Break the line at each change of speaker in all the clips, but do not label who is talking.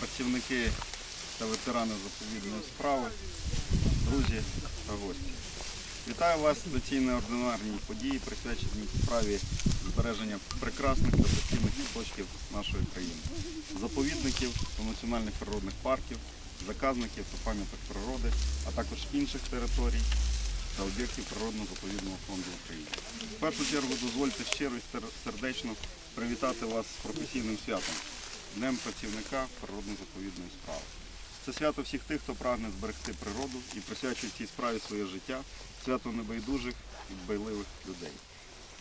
працівники та ветерани заповідної справи, друзі та гості. Вітаю вас на цій неординарній події, присвяченій справі збереження прекрасних та постійних куточків нашої країни, заповідників та національних природних парків, заказників та пам'яток природи, а також інших територій та об'єктів природно-заповідного фонду України. В першу чергу дозвольте щиро і сердечно привітати вас з професійним святом Днем працівника природно-заповідної справи. Це свято всіх тих, хто прагне зберегти природу і присвячує цій справі своє життя, свято небайдужих і дбайливих людей.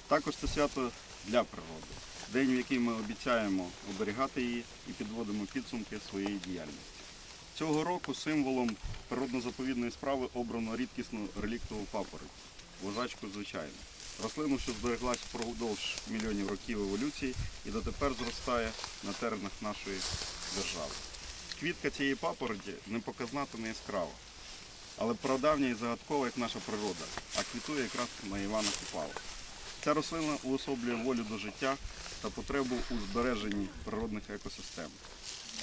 Також це свято для природи, день, в який ми обіцяємо оберігати її і підводимо підсумки своєї діяльності. Цього року символом природно-заповідної справи обрано рідкісну реліктову папороть, вожачку звичайну. Рослину, що збереглась впродовж мільйонів років еволюції і дотепер зростає на теренах нашої держави. Квітка цієї папороті не показна та не яскрава, але прадавня і загадкова, як наша природа, а квітує якраз на Івана Купала. Ця рослина уособлює волю до життя та потребу у збереженні природних екосистем.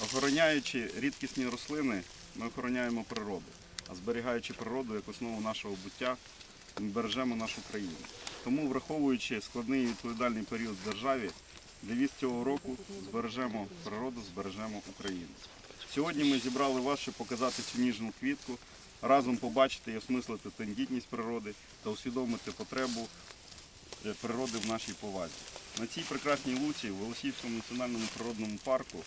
Охороняючи рідкісні рослини, ми охороняємо природу, а зберігаючи природу як основу нашого буття, ми бережемо нашу країну. Тому, враховуючи складний і відповідальний період в державі, девіз цього року збережемо природу, збережемо Україну. Сьогодні ми зібрали вас, щоб показати цю ніжну квітку, разом побачити і осмислити тендітність природи та усвідомити потребу е, природи в нашій повазі. На цій прекрасній луці в Голосіївському національному природному парку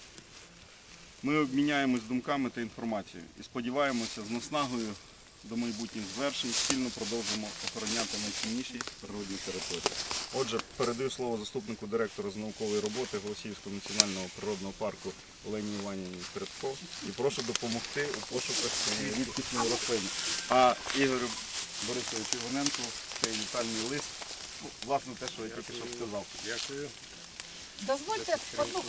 ми обміняємось думками та інформацією і сподіваємося з наснагою до майбутніх звершень спільно продовжимо охороняти найцінніші природні території. Отже, передаю слово заступнику директора з наукової роботи Голосіївського національного природного парку Олені Іванівні Передко і прошу допомогти у пошуках цієї рідкісної рослини. А Ігорю Борисовичу Іваненку цей вітальний лист, ну, власне те, що я тільки що сказав.
Дякую.
Дозвольте одну